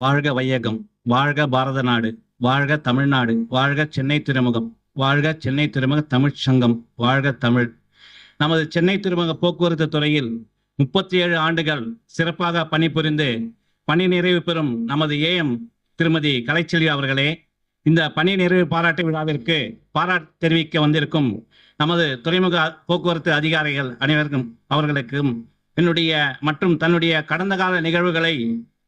வாழ்க வையகம் வாழ்க பாரத நாடு வாழ்க தமிழ்நாடு வாழ்க சென்னை துறைமுகம் வாழ்க சென்னை துறைமுக தமிழ்ச் சங்கம் வாழ்க தமிழ். நமது சென்னை துறைமுக போக்குவரத்து துறையில் முப்பத்தி ஏழு ஆண்டுகள் சிறப்பாக பணிபுரிந்து பணி நிறைவு பெறும் நமது ஏஎம் திருமதி கலைச்செல்வி அவர்களே இந்த பணி நிறைவு பாராட்டு விழாவிற்கு பாராட்டு தெரிவிக்க வந்திருக்கும் நமது துறைமுக போக்குவரத்து அதிகாரிகள் அனைவருக்கும் அவர்களுக்கும் என்னுடைய மற்றும் தன்னுடைய கடந்த கால நிகழ்வுகளை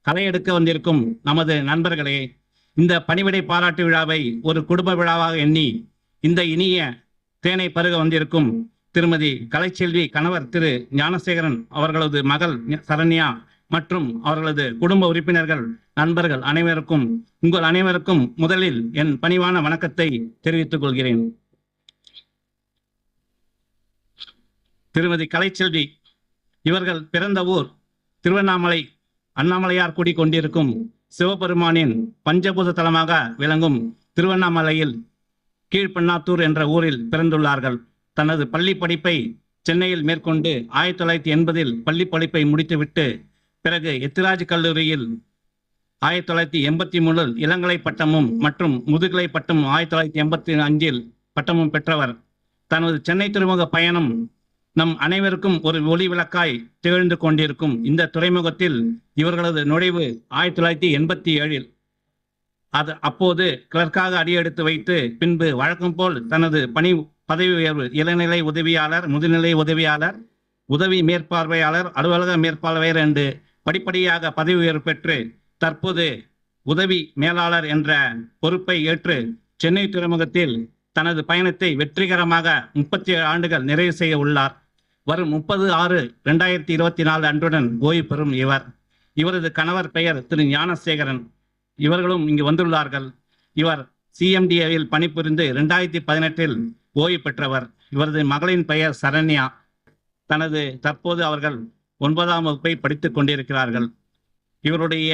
களையெடுக்க வந்திருக்கும் நமது நண்பர்களே இந்த பணிவிடை பாராட்டு விழாவை ஒரு குடும்ப விழாவாக எண்ணி இந்த இனிய தேனை பருக வந்திருக்கும் திருமதி கலைச்செல்வி கணவர் திரு ஞானசேகரன் அவர்களது மகள் சரண்யா மற்றும் அவர்களது குடும்ப உறுப்பினர்கள் நண்பர்கள் அனைவருக்கும் உங்கள் அனைவருக்கும் முதலில் என் பணிவான வணக்கத்தை தெரிவித்துக் கொள்கிறேன். திருமதி கலைச்செல்வி இவர்கள் பிறந்த ஊர் திருவண்ணாமலை அண்ணாமலையார் குடி கொண்டிருக்கும் சிவபெருமானின் பஞ்சபூத தலமாக விளங்கும் திருவண்ணாமலையில் கீழ்பெண்ணாத்தூர் என்ற ஊரில் பிறந்துள்ளார்கள். தனது பள்ளி படிப்பை சென்னையில் மேற்கொண்டு ஆயிரத்தி தொள்ளாயிரத்தி எண்பதில் பள்ளி படிப்பை முடித்துவிட்டு பிறகு எத்திராஜ் கல்லூரியில் ஆயிரத்தி தொள்ளாயிரத்தி எண்பத்தி மூணில் இளங்கலை பட்டமும் மற்றும் முதுகலை பட்டமும் ஆயிரத்தி தொள்ளாயிரத்தி எண்பத்தி அஞ்சில் பட்டமும் பெற்றவர். தனது சென்னை துறைமுக பயணம் நம் அனைவருக்கும் ஒரு ஒளி விளக்காய் திகழ்ந்து கொண்டிருக்கும் இந்த துறைமுகத்தில் இவர்களது நுழைவு ஆயிரத்தி தொள்ளாயிரத்தி எண்பத்தி ஏழில். அது அப்போது கிளர்க்காக அடியெடுத்து வைத்து பின்பு வழக்கம் போல் தனது பணி பதவி உயர்வு இளநிலை உதவியாளர் முதுநிலை உதவியாளர் உதவி மேற்பார்வையாளர் அலுவலக மேற்பார்வையர் என்று படிப்படியாக பதவி உயர்வு பெற்று தற்போது உதவி மேலாளர் என்ற பொறுப்பை ஏற்று சென்னை துறைமுகத்தில் தனது பயணத்தை வெற்றிகரமாக முப்பத்தி ஏழு ஆண்டுகள் நிறைவு செய்ய உள்ளார். வரும் முப்பது ஆறு ரெண்டாயிரத்தி இருபத்தி நாலு அன்றுடன் ஓய்வு பெறும் இவர். இவரது கணவர் பெயர் திரு ஞானசேகரன். இவர்களும் இங்கு வந்துள்ளார்கள். இவர் சிஎம்டிஏவில் பணிபுரிந்து ரெண்டாயிரத்தி பதினெட்டில் ஓய்வு பெற்றவர். இவரது மகளின் பெயர் சரண்யா. தனது தற்போது அவர்கள் ஒன்பதாம் வகுப்பை படித்துக் கொண்டிருக்கிறார்கள். இவருடைய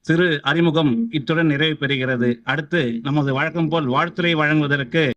சிறு அறிமுகம் இத்துடன் நிறைவு பெறுகிறது. அடுத்து நமது வழக்கம் போல் வாழ்த்துரை வழங்குவதற்கு